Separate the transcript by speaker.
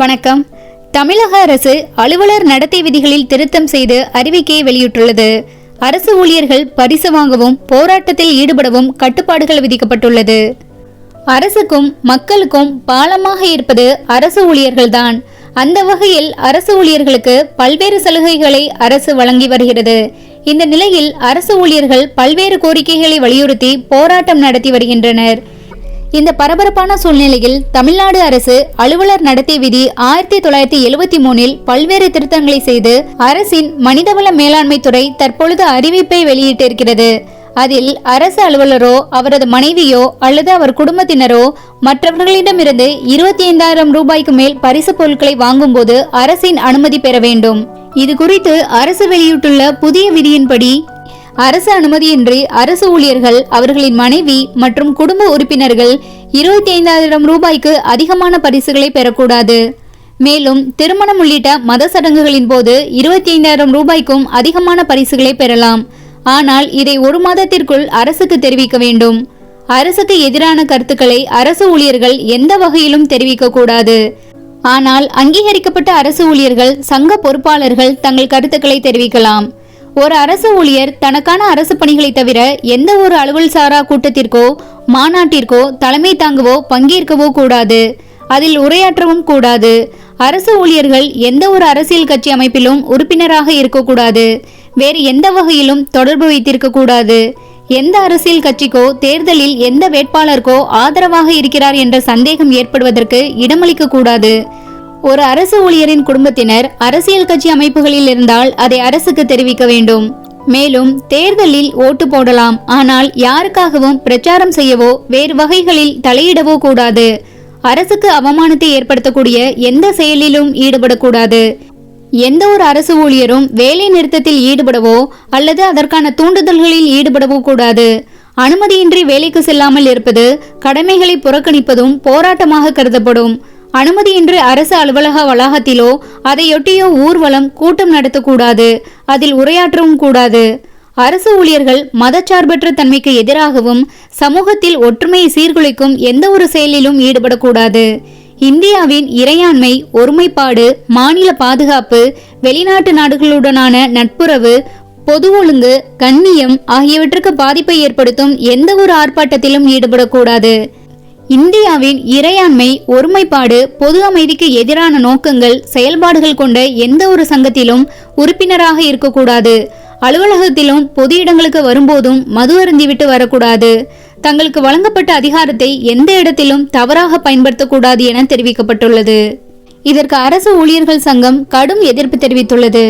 Speaker 1: வணக்கம். தமிழக அரசு அலுவலர் நடத்தை விதிகளில் திருத்தம் செய்து அறிவிக்கையை வெளியிட்டுள்ளது. அரசு ஊழியர்கள் பரிசு வாங்கவும் போராட்டத்தில் ஈடுபடவும் கட்டுப்பாடுகள் விதிக்கப்பட்டுள்ளது. அரசுக்கும் மக்களுக்கும் பாலமாக இருப்பது அரசு ஊழியர்கள்தான். அந்த வகையில் அரசு ஊழியர்களுக்கு பல்வேறு சலுகைகளை அரசு வழங்கி வருகிறது. இந்த நிலையில் அரசு ஊழியர்கள் பல்வேறு கோரிக்கைகளை வலியுறுத்தி போராட்டம் நடத்தி வருகின்றனர். இந்த பரபரப்பான சூழ்நிலையில் தமிழ்நாடு அரசு அலுவலர் நடத்தை விதி ஆயிரத்தி தொள்ளாயிரத்தி எழுபத்தி மூணில் பல்வேறு திருத்தங்களை செய்து அரசின் மனிதவள மேலாண்மை துறை தற்பொழுது அறிவிப்பை வெளியிட்டிருக்கிறது. அதில் அரசு அலுவலரோ அவரது மனைவியோ அல்லது அவர் குடும்பத்தினரோ மற்றவர்களிடமிருந்து இருபத்தி ஐந்தாயிரம் ரூபாய்க்கு மேல் பரிசு பொருட்களை வாங்கும்போது அரசின் அனுமதி பெற வேண்டும். இது குறித்து அரசு வெளியிட்டுள்ள புதிய விதியின்படி அரசு அனுமதியின்றி அரசு ஊழியர்கள் அவர்களின் மனைவி மற்றும் குடும்ப உறுப்பினர்கள் இருபத்தி ஐந்தாயிரம் ரூபாய்க்கு அதிகமான பரிசுகளை பெறக்கூடாது. மேலும் திருமணம் உள்ளிட்ட மத சடங்குகளின் போது இருபத்தி ஐந்தாயிரம் ரூபாய்க்கும் அதிகமான பரிசுகளை பெறலாம். ஆனால் இதை ஒரு மாதத்திற்குள் அரசுக்கு தெரிவிக்க வேண்டும். அரசுக்கு எதிரான கருத்துக்களை அரசு ஊழியர்கள் எந்த வகையிலும் தெரிவிக்க கூடாது ஆனால் அங்கீகரிக்கப்பட்ட அரசு ஊழியர்கள் சங்க பொறுப்பாளர்கள் தங்கள் கருத்துக்களை தெரிவிக்கலாம். ஒரு அரசு ஊழியர் தனக்கான அரசு பணிகளை தவிர எந்த ஒரு அலுவல் சாரா கூட்டத்திற்கோ மாநாட்டிற்கோ தலைமை தாங்கவோ பங்கேற்கவோ கூடாது. அதில் உரையாற்றவும் கூடாது. அரசு ஊழியர்கள் எந்த ஒரு அரசியல் கட்சி அமைப்பிலும் உறுப்பினராக இருக்கக்கூடாது. வேறு எந்த வகையிலும் தொடர்பு வைத்திருக்கக்கூடாது எந்த அரசியல் கட்சிக்கோ தேர்தலில் எந்த வேட்பாளருக்கோ ஆதரவாக இருக்கிறார் என்ற சந்தேகம் ஏற்படுவதற்கு இடமளிக்க கூடாது. ஒரு அரசு ஊழியரின் குடும்பத்தினர் அரசியல் கட்சி அமைப்புகளில் இருந்தால் அதை அரசுக்கு தெரிவிக்க வேண்டும். மேலும் தேர்தலில் ஓட்டு போடலாம். ஆனால் யாருக்காகவும் பிரச்சாரம் செய்யவோ வேறு வகைகளில் தலையிடவோ கூடாது. அரசுக்கு அவமானத்தை ஏற்படுத்தக்கூடிய எந்த செயலிலும் ஈடுபடக்கூடாது. எந்த ஒரு அரசு ஊழியரும் வேலை நிறுத்தத்தில் ஈடுபடவோ அல்லது அதற்கான தூண்டுதல்களில் ஈடுபடவோ கூடாது. அனுமதியின்றி வேலைக்கு செல்லாமல் இருப்பது கடமைகளை புறக்கணிப்பதும் போராட்டமாக கருதப்படும். அனுமதியின்றி அரசு அலுவலக வளாகத்திலோ அதையொட்டியோ ஊர்வலம் கூட்டம் நடத்தக்கூடாது அதில் உரையாற்றவும் கூடாது. அரசு ஊழியர்கள் மதச்சார்பற்ற தன்மைக்கு எதிராகவும் சமூகத்தில் ஒற்றுமையை சீர்குலைக்கும் எந்த ஒரு செயலிலும் ஈடுபடக்கூடாது. இந்தியாவின் இறையாண்மை ஒருமைப்பாடு மாநில பாதுகாப்பு வெளிநாட்டு நாடுகளுடனான நட்புறவு பொது ஒழுங்கு கண்ணியம் ஆகியவற்றுக்கு பாதிப்பை ஏற்படுத்தும் எந்த ஒரு ஆர்ப்பாட்டத்திலும் ஈடுபடக்கூடாது. இந்தியாவின் இறையாண்மை ஒருமைப்பாடு பொது அமைதிக்கு எதிரான நோக்கங்கள் செயல்பாடுகள் கொண்ட எந்த ஒரு சங்கத்திலும் உறுப்பினராக இருக்கக்கூடாது. அலுவலகத்திலும் பொது இடங்களுக்கு வரும்போதும் மது அருந்திவிட்டு வரக்கூடாது. தங்களுக்கு வழங்கப்பட்ட அதிகாரத்தை எந்த இடத்திலும் தவறாக பயன்படுத்தக்கூடாது என தெரிவிக்கப்பட்டுள்ளது. இதற்கு அரசு ஊழியர்கள் சங்கம் கடும் எதிர்ப்பு தெரிவித்துள்ளது.